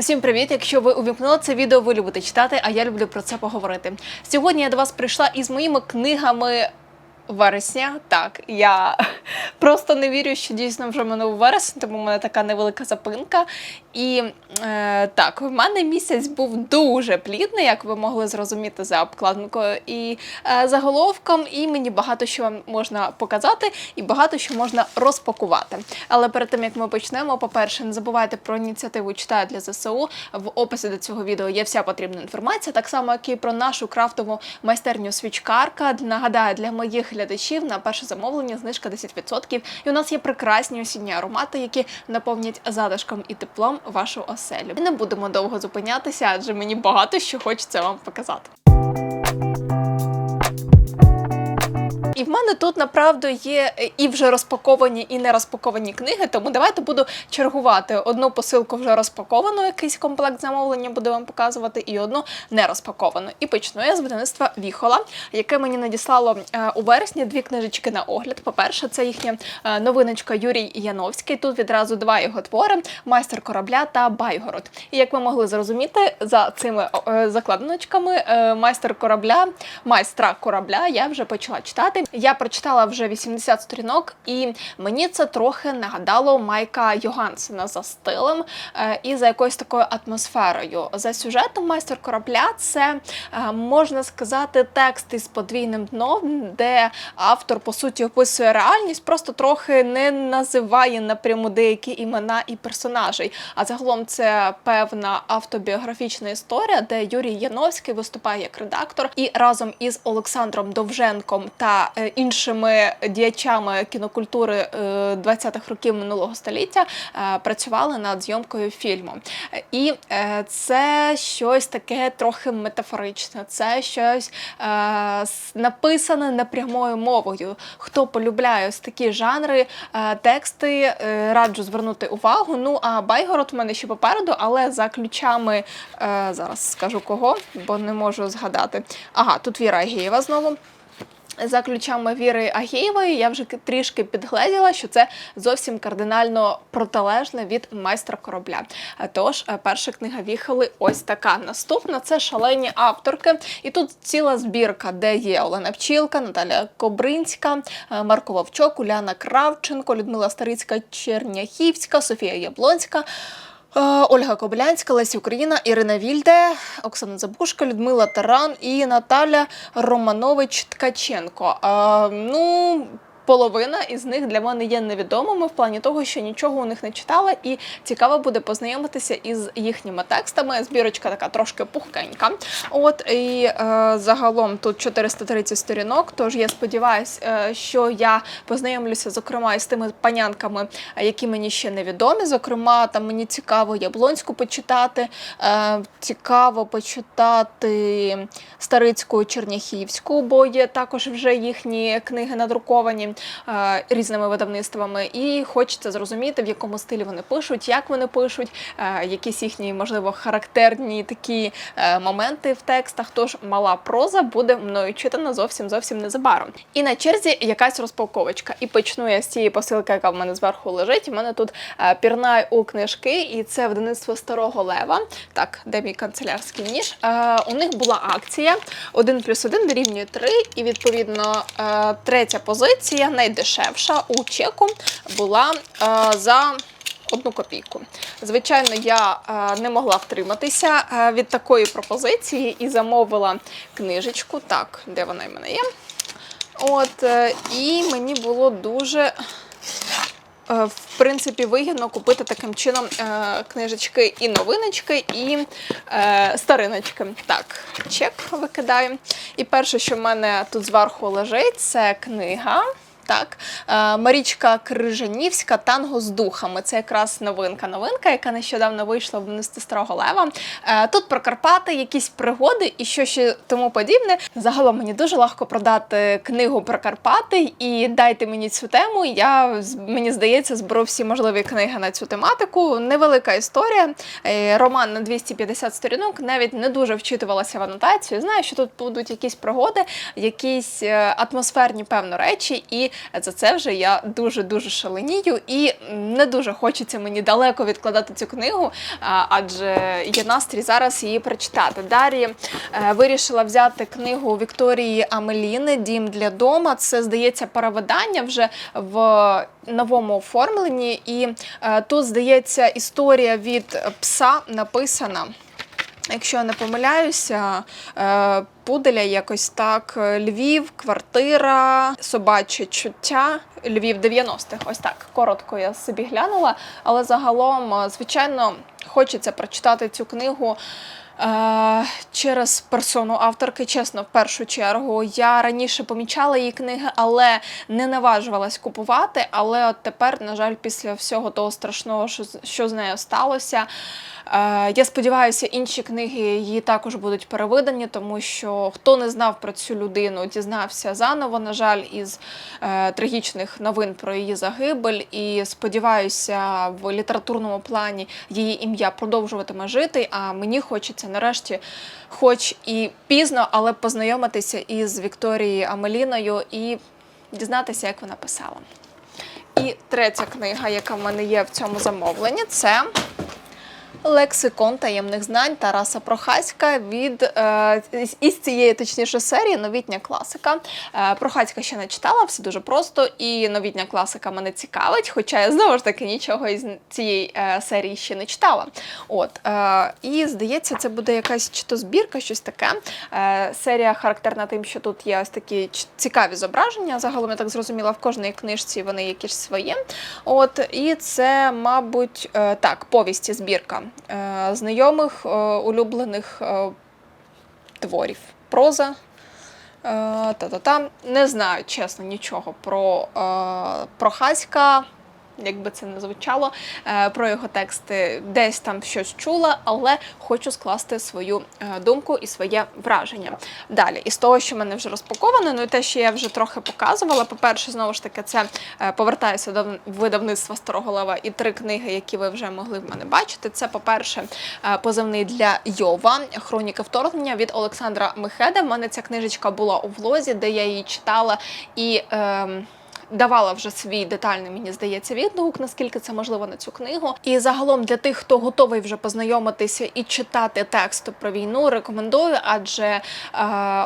Усім привіт! Якщо ви увімкнули це відео, ви любите читати, а я люблю про це поговорити. Сьогодні я до вас прийшла із моїми книгами. Вересня, так, я просто не вірю, що дійсно вже минув вересень, тому в мене така невелика запинка. І е, так, в мене місяць був дуже плідний, як ви могли зрозуміти за обкладинкою і е, заголовком, і мені багато що вам можна показати, і багато що можна розпакувати. Але перед тим як ми почнемо, по-перше, не забувайте про ініціативу «Читаю для ЗСУ. В описі до цього відео є вся потрібна інформація, так само як і про нашу крафтову майстерню свічкарка. Нагадаю, для моїх глядачів на перше замовлення знижка 10%. І у нас є прекрасні осінні аромати, які наповнять затишком і теплом вашу оселю. І не будемо довго зупинятися, адже мені багато що хочеться вам показати. І в мене тут направду є е, і вже розпаковані, і не розпаковані книги, тому давайте буду чергувати. Одну посилку вже розпаковану, якийсь комплект замовлення буду вам показувати, і одну не розпаковану. І почну я з видавництва Віхола, яке мені надіслало е, у вересні дві книжечки на огляд. По-перше, це їхня е, новиночка Юрій Яновський. Тут відразу два його твори: майстер корабля та Байгород. І як ви могли зрозуміти, за цими закладиночками майстер корабля, майстра корабля я вже почала читати. Я прочитала вже 80 сторінок, і мені це трохи нагадало Майка Йогансена за стилем е, і за якоюсь такою атмосферою. За сюжетом майстер корабля це е, можна сказати текст із подвійним дном, де автор по суті описує реальність, просто трохи не називає напряму деякі імена і персонажей. А загалом це певна автобіографічна історія, де Юрій Яновський виступає як редактор і разом із Олександром Довженком та іншими діячами кінокультури е, 20-х років минулого століття е, працювали над зйомкою фільму. Е, І е, це щось таке трохи метафоричне, це щось е, написане непрямою мовою. Хто полюбляє ось такі жанри, е, тексти, е, раджу звернути увагу. Ну а Байгород у мене ще попереду, але за ключами е, зараз скажу кого, бо не можу згадати. Ага, тут Віра Агієва знову. За ключами Віри Агієвої я вже трішки підгледіла, що це зовсім кардинально протилежне від майстра корабля. Е, Тож, е, перша книга Віхоли ось така. Наступна це шалені авторки. І тут ціла збірка, де є Олена Пчілка, Наталя Кобринська, е, Марко Вовчок, Уляна Кравченко, Людмила Старицька, Черняхівська, Софія Яблонська. Е, Ольга Коблянська, Лесі Україна, Ірина Вільде, Оксана Забушка, Людмила Таран і Наталя Романович Ткаченко. Е, ну, половина із них для мене є невідомими в плані того, що нічого у них не читала, і цікаво буде познайомитися із їхніми текстами. Збірочка така трошки пухкенька. От і е, загалом тут 430 сторінок. Тож я сподіваюся, е, що я познайомлюся, зокрема, із тими панянками, які мені ще невідомі. Зокрема, там мені цікаво Яблонську почитати, е, цікаво почитати Старицьку Черняхівську, бо є також вже їхні книги надруковані е, різними видавництвами. І хочеться зрозуміти, в якому стилі вони пишуть, як вони пишуть, е, якісь їхні, можливо, характерні такі е, моменти в текстах. Тож мала проза буде мною читана зовсім зовсім незабаром. І на черзі якась розпаковочка. І почну я з цієї посилки, яка в мене зверху лежить. У мене тут е, пірнай у книжки, і це видавництво старого лева. Так, де мій канцелярський ніж? У них була акція 1 плюс 1 дорівнює 3, і відповідно третя позиція, найдешевша у чеку, була е, за. Одну копійку. Звичайно, я е, не могла втриматися е, від такої пропозиції і замовила книжечку. Так, де вона в мене є? От, і мені було дуже. В принципі, вигідно купити таким чином книжечки і новиночки, і стариночки. Так, чек викидаю. І перше, що в мене тут зверху лежить, це книга. Так, е, Марічка Крижанівська танго з духами. Це якраз новинка. Новинка, яка нещодавно вийшла в «Нести Старого Лева. Е, Тут про Карпати, якісь пригоди і що ще тому подібне. Загалом мені дуже легко продати книгу про Карпати і дайте мені цю тему. Я мені здається зберу всі можливі книги на цю тематику. Невелика історія. Е, Роман на 250 сторінок. Навіть не дуже вчитувалася в анотацію. Знаю, що тут будуть якісь пригоди, якісь атмосферні певно речі, і За це вже я дуже дуже шаленію і не дуже хочеться мені далеко відкладати цю книгу, адже є настрій зараз її прочитати. Далі е, вирішила взяти книгу Вікторії Амеліни Дім для дома. Це здається перевидання вже в новому оформленні. І е, тут здається історія від пса написана. Якщо я не помиляюся, е, пуделя якось так. е, Львів, квартира, собаче чуття. Львів 90-х. Ось так коротко я собі глянула. Але загалом, е, звичайно, хочеться прочитати цю книгу. Через персону авторки, чесно, в першу чергу. Я раніше помічала її книги, але не наважувалась купувати. Але от тепер, на жаль, після всього того страшного, що, що з нею сталося, Я сподіваюся, інші книги її також будуть перевидані, тому що хто не знав про цю людину, дізнався заново, на жаль, із е, трагічних новин про її загибель. І сподіваюся, в літературному плані її ім'я продовжуватиме жити. А мені хочеться нарешті, хоч і пізно, але познайомитися із Вікторією Амеліною і дізнатися, як вона писала. І третя книга, яка в мене є в цьому замовленні, це Лексикон таємних знань Тараса Прохаська від е, із- цієї точніше серії новітня класика. Е, Прохаська ще не читала, все дуже просто, і новітня класика мене цікавить, хоча я знову ж таки нічого із цієї е, серії ще не читала. От е, і здається, це буде якась чи то збірка, щось таке. Е, серія характерна тим, що тут є ось такі цікаві зображення. Загалом я так зрозуміла, в кожній книжці вони якісь свої. От і це, мабуть, е, так, повісті збірка знайомих, е, улюблених е, творів. Проза. е, Та-та-та. Не знаю, чесно, нічого про, е, про Хаська. Як би це не звучало, е, про його тексти десь там щось чула, але хочу скласти свою е, думку і своє враження. Далі, із того, що в мене вже розпаковано, ну і те, що я вже трохи показувала. По-перше, знову ж таки, це е, повертаюся до видавництва Старого Лева і три книги, які ви вже могли в мене бачити. Це, по-перше, е, позивний для Йова, хроніка вторгнення від Олександра Мехеда. В мене ця книжечка була у влозі, де я її читала і. ем, Давала вже свій детальний, мені здається, відгук, наскільки це можливо на цю книгу. І загалом для тих, хто готовий вже познайомитися і читати тексту про війну, рекомендую, адже е,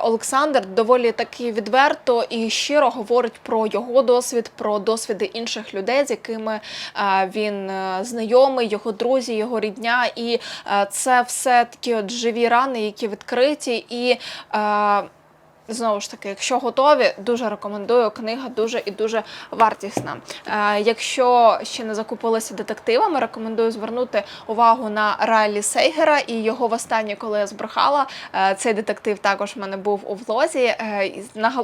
Олександр доволі таки відверто і щиро говорить про його досвід, про досвіди інших людей, з якими е, він е, знайомий, його друзі, його рідня. І е, це все такі от живі рани, які відкриті і. Е, Знову ж таки, якщо готові, дуже рекомендую. Книга дуже і дуже вартісна. Е, якщо ще не закупилися детективами, рекомендую звернути увагу на Райлі Сейгера і його востаннє, коли я збрехала. Е, цей детектив також в мене був у влозі. Е,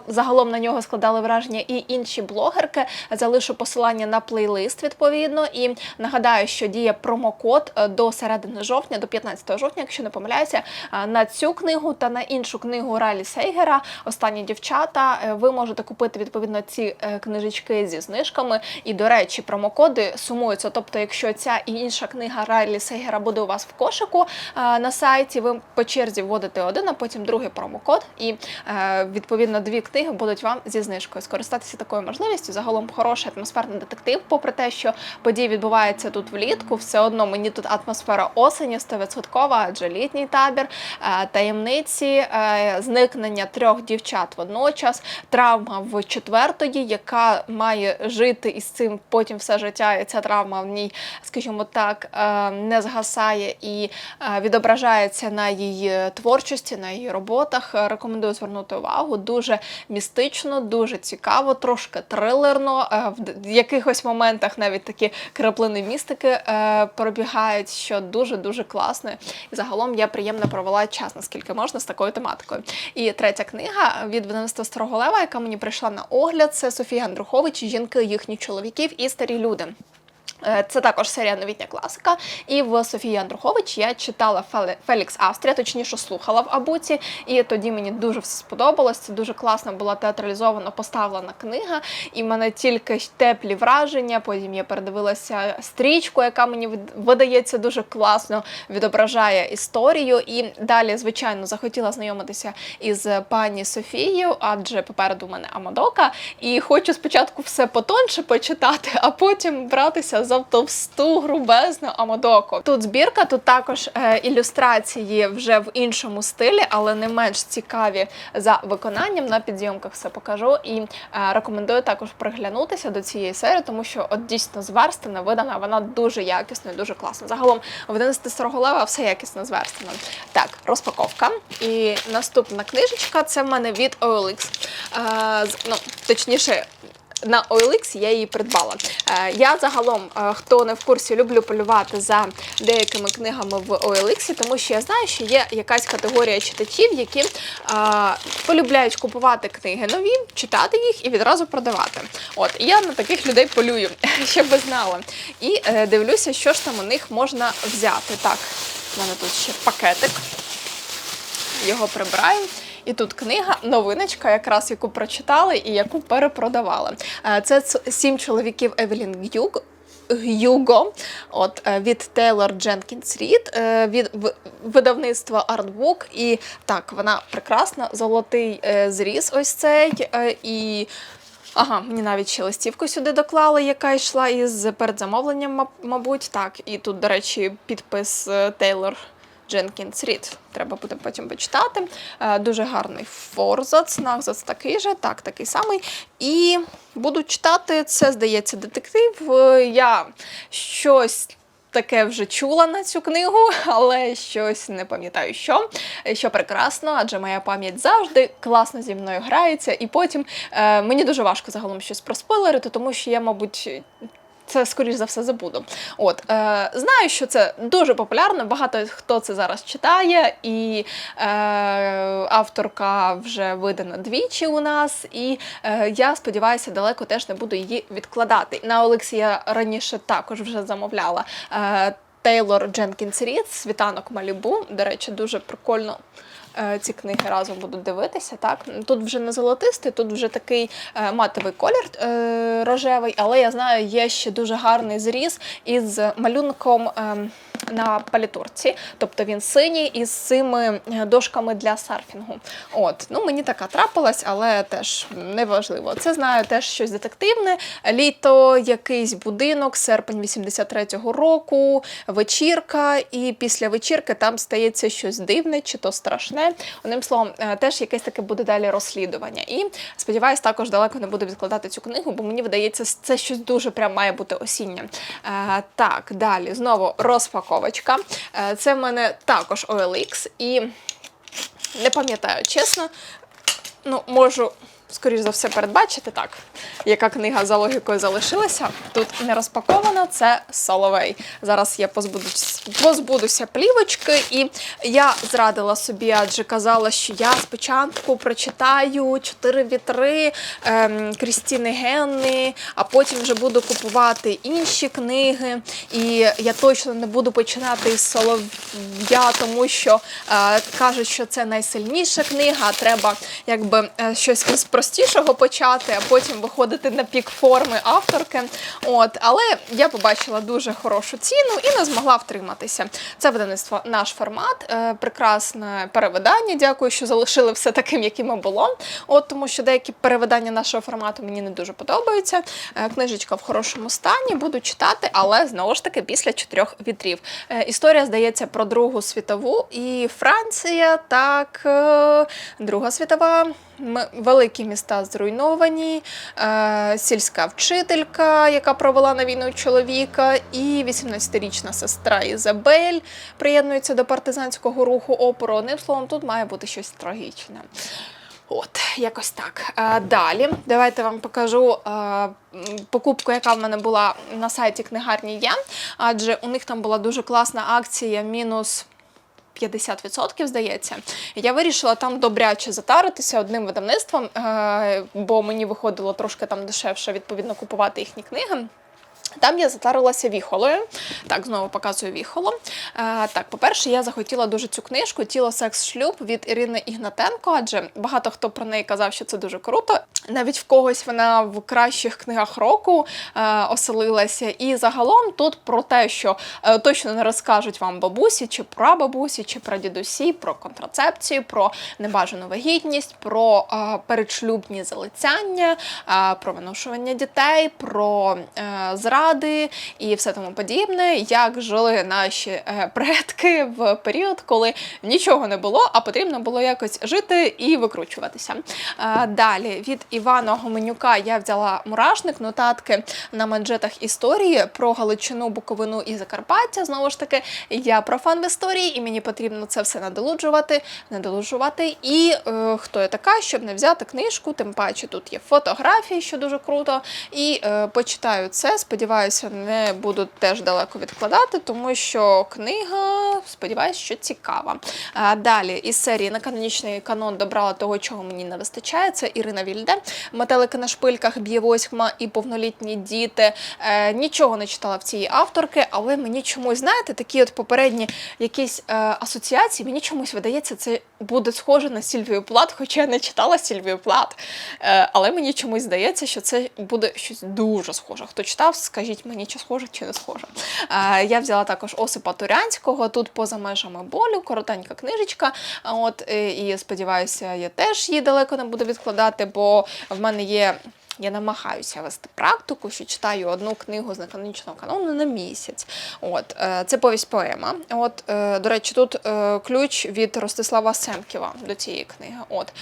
загалом на нього складали враження і інші блогерки. Залишу посилання на плейлист відповідно. І нагадаю, що діє промокод е, до середини жовтня, до 15 жовтня, якщо не помиляюся, е, на цю книгу та на іншу книгу Райлі Сейгера. Останні дівчата. е, Ви можете купити відповідно ці е, книжечки зі знижками. І, до речі, промокоди сумуються. Тобто, якщо ця і інша книга Райлі Сейгера буде у вас в кошику е, на сайті, ви по черзі вводите один, а потім другий промокод, і відповідно дві книги будуть вам зі знижкою. Скористатися такою можливістю. Загалом хороший атмосферний детектив, попри те, що події відбуваються тут влітку, все одно мені тут атмосфера осені 100%, адже літній табір, таємниці, зникнення трьох дівчат водночас, травма в четвертої, яка має жити із цим потім все життя, і ця травма в ній, скажімо так, е, не згасає і е, відображається на її творчості, на її роботах. Рекомендую звернути увагу. Дуже містично, дуже цікаво, трошки трилерно. е, В якихось моментах навіть такі краплини містики пробігають, що дуже дуже класно. І загалом я приємно провела час, наскільки можна з такою тематикою. І третя книга від видавництва Старого Лева, яка мені прийшла на огляд, це Софія Андрухович, жінки їхніх чоловіків і старі люди. Е, Це також серія новітня класика. І в Софії Андрухович я читала Фелікс Австрія, точніше слухала в Абуці, і тоді мені дуже все сподобалось. Це дуже класно була театралізовано поставлена книга, і в мене тільки теплі враження. Потім я передивилася стрічку, яка мені видається дуже класно відображає історію. І далі, звичайно, захотіла знайомитися із пані Софією, адже попереду в мене Амадока. І хочу спочатку все потонше почитати, а потім братися за товсту грубезну Амадоку. Тут збірка, тут також е, ілюстрації вже в іншому стилі, але не менш цікаві за виконанням. На підйомках все покажу і е, рекомендую також приглянутися до цієї серії, тому що от дійсно зверстана, видана, вона дуже якісно і дуже класно. Загалом в 11 Сороголева все якісно зверстано. Так, розпаковка. І наступна книжечка це в мене від OLX. Е, ну, точніше, на OLX я її придбала. Е, я загалом, е, хто не в курсі, люблю полювати за деякими книгами в OLX, тому що я знаю, що є якась категорія читачів, які е, полюбляють купувати книги нові, читати їх і відразу продавати. От я на таких людей полюю, щоб ви знали. І дивлюся, що ж там у них можна взяти. Так, в мене тут ще пакетик його прибираю. І тут книга, новиночка, якраз яку прочитали і яку перепродавали. Е, Це сім чоловіків Евелін Гюг. Гюго от е, від Тейлор Дженкінс Рід е, від видавництва Artbook. І так, вона прекрасна, золотий зріз, ось цей. І Ага, мені навіть ще листівку сюди доклали, яка йшла із передзамовленням, маб- мабуть. Так, і тут, до речі, підпис Тейлор Дженкінс Рід. Треба буде потім почитати. Е, Дуже гарний форзац, нагзац такий же, так, такий самий. І буду читати. Це, здається, детектив. Е, Я щось. Таке вже чула на цю книгу, але щось не пам'ятаю, що. Що прекрасно, адже моя пам'ять завжди класно зі мною грається, і потім е, мені дуже важко загалом щось проспойлерити, тому що я, мабуть, це скоріш за все забуду. От е, знаю, що це дуже популярно. Багато хто це зараз читає, і е, авторка вже видана двічі у нас. І е, я сподіваюся, далеко теж не буду її відкладати. На Олексі я раніше також вже замовляла. Е, Тейлор Дженкінс Рід, Світанок Малібу. До речі, дуже прикольно. Е, Ці книги разом буду дивитися. Так тут вже не золотистий, тут вже такий е, матовий колір е, рожевий, але я знаю, є ще дуже гарний зріз із малюнком. На палітурці, тобто він синій із цими е, дошками для серфінгу. От, ну мені така трапилась, але теж неважливо. Це знаю теж щось детективне. Літо, якийсь будинок, серпень 83-го року, вечірка, і після вечірки там стається щось дивне чи то страшне. Одним словом, е, теж якесь таке буде далі розслідування. І сподіваюсь, також далеко не буду відкладати цю книгу, бо мені видається, це щось дуже прям має бути осіннє. Е, так, далі знову розпаковочка. Е, це в мене також OLX, і не пам'ятаю чесно. Ну, можу, скоріш за все, передбачити так, яка книга за логікою залишилася. Тут не розпакована, це Соловей. Зараз я позбудусь, позбудуся плівочки, і я зрадила собі, адже казала, що я спочатку прочитаю чотири вітри ем, Крістіни Генни, а потім вже буду купувати інші книги. І я точно не буду починати із Солов'я, тому що е, кажуть, що це найсильніша книга, а треба якби е, щось із простішого почати, а потім виходити на пік форми авторки. От, але я побачила дуже хорошу ціну і не змогла втриматися. Це видавництво наш формат, е, прекрасне перевидання. Дякую, що залишили все таким, яким і було. От тому що деякі перевидання нашого формату мені не дуже подобаються. Е, Книжечка в хорошому стані, буду читати, але знову ж таки після чотирьох вітрів. Е, Історія здається про Другу світову і Франція, так, Друга світова. Великі міста зруйновані, е, сільська вчителька, яка провела на війну чоловіка, і 18-річна сестра Ізабель приєднується до партизанського руху опору. Одним словом, тут має бути щось трагічне. От, якось так. Е, далі, давайте вам покажу е, покупку, яка в мене була на сайті книгарні Є, адже у них там була дуже класна акція мінус. 50%, здається. Я вирішила там добряче затаритися одним видавництвом, е, бо мені виходило трошки там дешевше відповідно купувати їхні книги. Там я затарилася віхолою. Так, знову показую віхоло. Е, так, по-перше, я захотіла дуже цю книжку Тіло, секс, шлюб від Ірини Ігнатенко, адже багато хто про неї казав, що це дуже круто. Навіть в когось вона в кращих книгах року е, оселилася. І загалом тут про те, що е, точно не розкажуть вам бабусі, чи прабабусі, чи прадідусі, про контрацепцію, про небажану вагітність, про е, передшлюбні залицяння, е, про виношування дітей, про е, і все тому подібне, як жили наші е, предки в період, коли нічого не було, а потрібно було якось жити і викручуватися. Е, Далі від Івана Гоменюка я взяла мурашник, нотатки на манжетах історії про Галичину, Буковину і Закарпаття. Знову ж таки, я профан в історії, і мені потрібно це все надолуджувати, надолуджувати. І е, хто я така, щоб не взяти книжку, тим паче тут є фотографії, що дуже круто. І е, почитаю це. Сподіваюся, не буду теж далеко відкладати, тому що книга, сподіваюся, що цікава. А, далі із серії на канонічний канон добрала того, чого мені не вистачає. Це Ірина Вільде. Метелики на шпильках, б'є восьма і повнолітні діти. Е, нічого не читала в цієї авторки, але мені чомусь, знаєте, такі от попередні якісь е, асоціації, мені чомусь видається, це буде схоже на Сільвію Плат, хоча я не читала Сільвію Плат. Е, але мені чомусь здається, що це буде щось дуже схоже. Хто читав, скажіть мені, чи схоже, чи не схоже. Е, я взяла також Осипа Турянського, тут поза межами болю, коротенька книжечка. От, е, і сподіваюся, я теж її далеко не буду відкладати, бо в мене є. Я намагаюся вести практику, що читаю одну книгу з неканонічного канону на місяць. От е, це повість поема. От е, до речі, тут е, ключ від Ростислава Семківа до цієї книги. От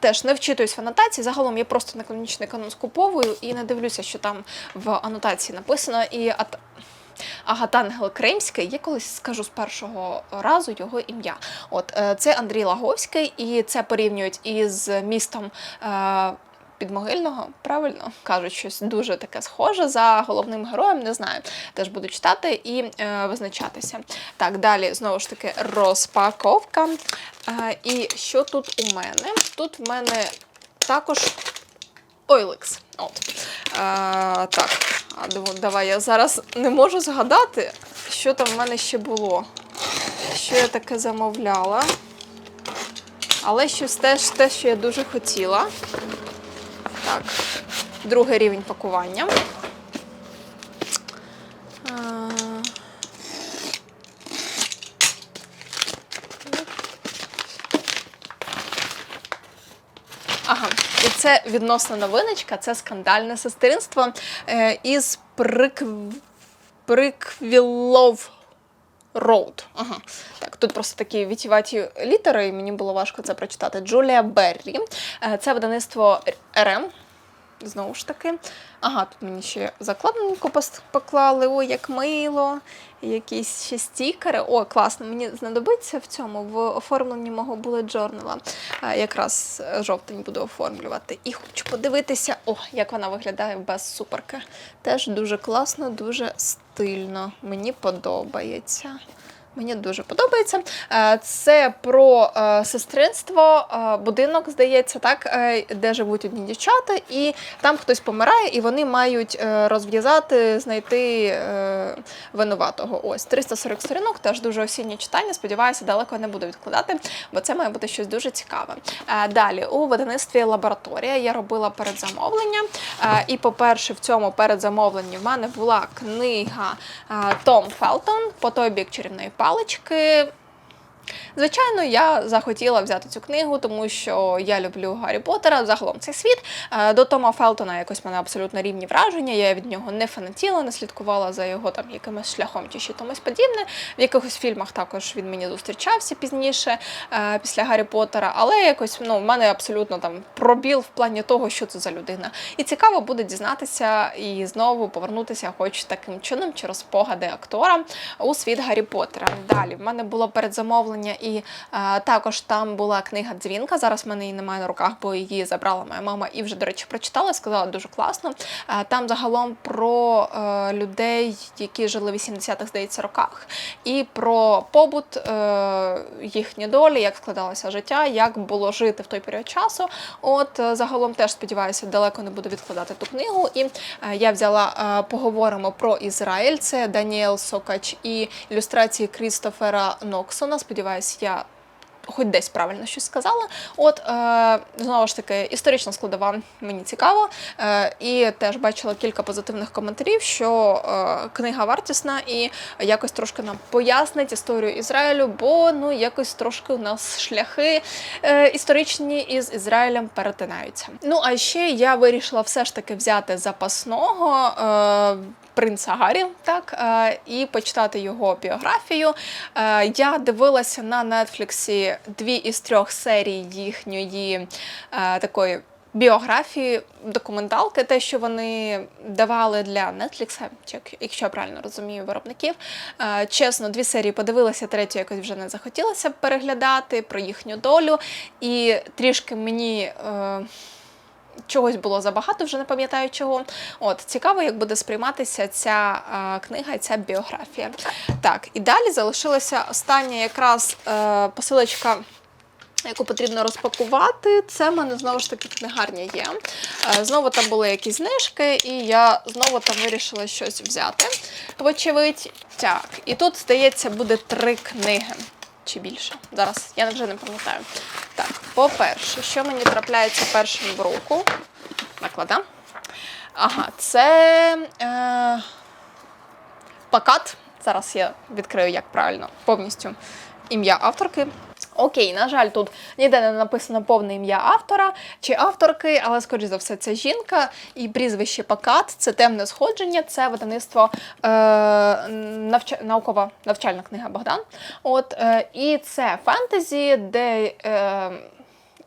теж не вчитуюсь в анотації. Загалом я просто неканонічний канон скуповую і не дивлюся, що там в анотації написано. І ат- Агатангел Кримський, я колись скажу з першого разу його ім'я. От це Андрій Лаговський, і це порівнюють із містом. Підмогильного, правильно кажуть, щось дуже таке схоже за головним героєм, не знаю. Теж буду читати і е, визначатися. Так, далі знову ж таки розпаковка. Е, і що тут у мене? Тут в мене також Ойликс. От. Е, так, давай я зараз не можу згадати, що там в мене ще було. Що я таке замовляла. Але щось теж те, що я дуже хотіла. Так, другий рівень пакування. Е, Ага, і це відносна новиночка, це скандальне сестринство е, із прик... Приквілов Роуд. Ага. Тут просто такі вітіваті літери, і мені було важко це прочитати. Джулія Беррі. Е, Це видавництво РМ. Знову ж таки. Ага, тут мені ще закладинку поклали. Ой, як мило. Якісь ще стікери. О, класно, мені знадобиться в цьому в оформленні мого bullet journal. Е, Якраз жовтень буду оформлювати. І хочу подивитися, о, як вона виглядає без суперки. Теж дуже класно, дуже стильно. Мені подобається. Мені дуже подобається. Е, Це про е, сестринство, е, будинок, здається, так, де живуть одні дівчата, і там хтось помирає, і вони мають розв'язати, знайти винуватого. Ось 340 сторінок, теж дуже осіннє читання. Сподіваюся, далеко не буду відкладати, бо це має бути щось дуже цікаве. Далі у видавництві лабораторія я робила передзамовлення. І, по-перше, в цьому передзамовленні в мене була книга Том Фелтон по той бік чарівної палички. Звичайно, я захотіла взяти цю книгу, тому що я люблю Гаррі Поттера, загалом цей світ. Е, До Тома Фелтона якось мене абсолютно рівні враження. Я від нього не фанатіла, не слідкувала за його там якимось шляхом чи ще чимось подібне. В якихось фільмах також він мені зустрічався пізніше, е, після Гаррі Поттера, але якось ну, в мене абсолютно там пробіл в плані того, що це за людина. І цікаво буде дізнатися і знову повернутися, хоч таким чином, через спогади актора у світ Гаррі Поттера. Далі в мене було передзамовлення І е, також там була книга Дзвінка. Зараз в мене її немає на руках, бо її забрала моя мама і вже, до речі, прочитала. Сказала дуже класно. Е, там загалом про е, людей, які жили в 80-х, здається, роках, і про побут, е, їхні долі, як складалося життя, як було жити в той період часу. От е, загалом теж сподіваюся, далеко не буду відкладати ту книгу. І е, я взяла е, поговоримо про Ізраїль. Це Даніел Сокач і ілюстрації Крістофера Ноксона. Сподіваюсь, я. Хоч десь правильно щось сказала. От е, знову ж таки, історична складова мені цікаво. Е, і теж бачила кілька позитивних коментарів, що е, книга вартісна і якось трошки нам пояснить історію Ізраїлю, бо ну якось трошки у нас шляхи е, історичні із Ізраїлем перетинаються. Ну а ще я вирішила все ж таки взяти запасного. Е, Принца Гаррі, так е, і почитати його біографію. Е, я дивилася на Нетфліксі дві із трьох серій їхньої е, такої. Біографії, документалки, те, що вони давали для Netflix, якщо я правильно розумію, виробників. Е, Чесно, дві серії подивилася, третю якось вже не захотілося переглядати про їхню долю. І трішки мені. Е, чогось було забагато, вже не пам'ятаю чого. От цікаво, як буде сприйматися ця е, книга ця біографія. Так, і далі залишилася остання якраз е, посилочка. Яку потрібно розпакувати, це в мене знову ж таки книгарня є. Е, Знову там були якісь знижки, і я знову там вирішила щось взяти. Вочевидь, так. І тут, здається, буде три книги чи більше. Зараз я вже не пам'ятаю. Так, по-перше, що мені трапляється першим в руку? Накладам. Ага, це е, плакат. Зараз я відкрию, як правильно повністю ім'я авторки. Окей, на жаль, тут ніде не написано повне ім'я автора чи авторки, але, скоріш за все, це жінка і прізвище Пакат, це темне сходження, це видавництво е, навч... наукова навчальна книга Богдан. От, е, і це фентезі, де. Е,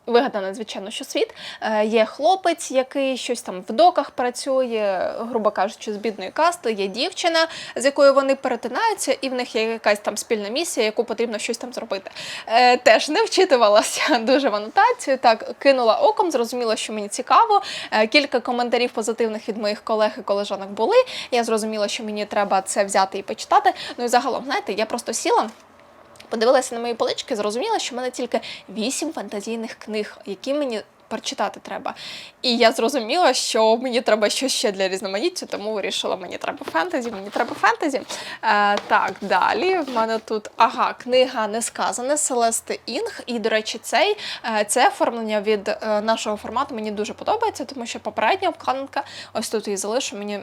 Вигадано, звичайно, що світ Е, є хлопець, який щось там в доках працює, грубо кажучи, з бідної касти, є дівчина, з якою вони перетинаються, і в них є якась там спільна місія, яку потрібно щось там зробити. Е, теж не вчитувалася дуже в анотацію. Так кинула оком, зрозуміла, що мені цікаво. Е, кілька коментарів позитивних від моїх колег і колежанок були. Я зрозуміла, що мені треба це взяти і почитати. Ну і загалом, знаєте, я просто сіла. Подивилася на мої полички, зрозуміла, що в мене тільки вісім фантазійних книг, які мені прочитати треба. І я зрозуміла, що мені треба щось ще для різноманіття, тому вирішила, мені треба фентезі, мені треба фентезі. Е, так, далі в мене тут ага, книга Несказане Селести Інг. І, до речі, цей е, це оформлення від е, нашого формату мені дуже подобається, тому що попередня обкладинка, ось тут її залишу, мені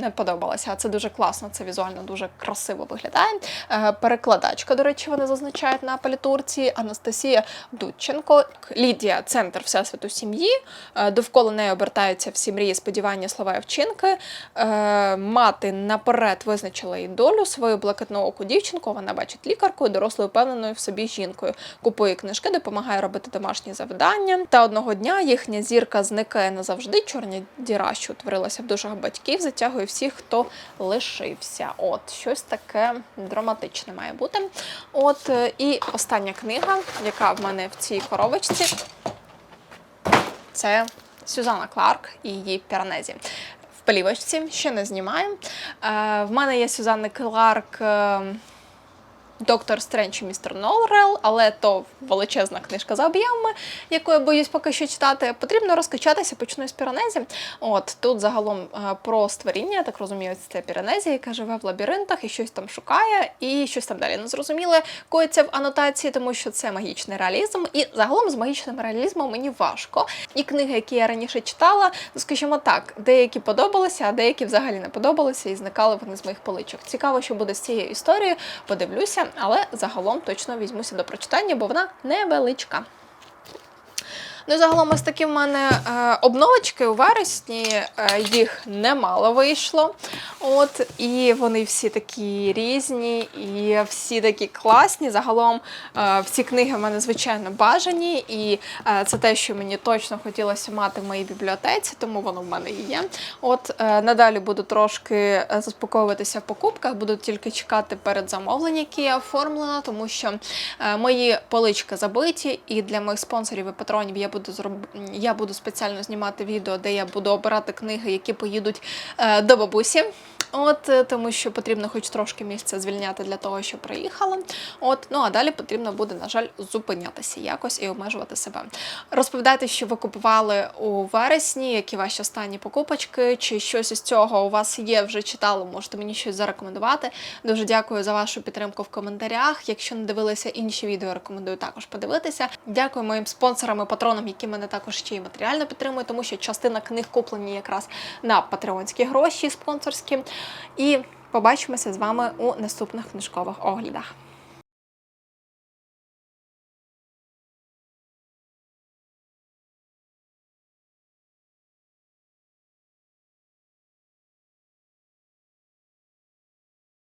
не подобалася. Це дуже класно, це візуально дуже красиво виглядає. Е, перекладачка, до речі, вони зазначають на палітурці Анастасія Дудченко, Лідія, центр Всесвіту сім'ї. Е, Довкола неї обертаються всі мрії, сподівання, слова і вчинки. Е, Мати наперед визначила її долю, свою блакитнооку дівчинку. Вона бачить лікаркою, дорослою, впевненою в собі жінкою. Купує книжки, допомагає робити домашні завдання. Та одного дня їхня зірка зникає назавжди. Чорня діра, що утворилася в душах батьків, затягує всіх, хто лишився. От щось таке драматичне має бути. От е, і остання книга, яка в мене в цій коробочці це Сюзанна Кларк і її Піранезі. В плівочці ще не знімаю. Е, в мене є Сюзанна Кларк. Доктор Стрендж і містер Нолрел, але то величезна книжка за об'ємами, яку я боюсь поки що читати. Потрібно розкачатися, почну з піранезі. От тут загалом е, про створіння, я так розумію, це піранезі, яка живе в лабіринтах і щось там шукає, і щось там далі незрозуміле коїться в анотації, тому що це магічний реалізм. І загалом з магічним реалізмом мені важко. І книги, які я раніше читала, ну скажімо так, деякі подобалися, а деякі взагалі не подобалися і зникали вони з моїх поличок. Цікаво, що буде з цією історією. Подивлюся, але загалом точно візьмуся до прочитання, бо вона невеличка. Ну, загалом ось такі в мене е, обновочки у вересні, е, їх немало вийшло. От, і вони всі такі різні, і всі такі класні. Загалом е, всі книги в мене звичайно бажані, і це те, що мені точно хотілося мати в моїй бібліотеці, тому воно в мене і є. От надалі буду трошки заспокоюватися в покупках, буду тільки чекати перед замовлення, які я оформлена, тому що мої полички забиті, і для моїх спонсорів і патронів я буду зроб... я буду спеціально знімати відео, де я буду обирати книги, які поїдуть е, до бабусі. От е, тому, що потрібно хоч трошки місця звільняти для того, щоб приїхала. От ну а далі потрібно буде, на жаль, зупинятися якось і обмежувати себе. Розповідайте, що ви купували у вересні, які ваші останні покупочки, чи щось із цього у вас є, вже читали, можете мені щось зарекомендувати. Дуже дякую за вашу підтримку в коментарях. Якщо не дивилися інші відео, рекомендую також подивитися. Дякую моїм спонсорам і які мене також ще й матеріально підтримують, тому що частина книг куплені якраз на патреонські гроші спонсорські. І побачимося з вами у наступних книжкових оглядах.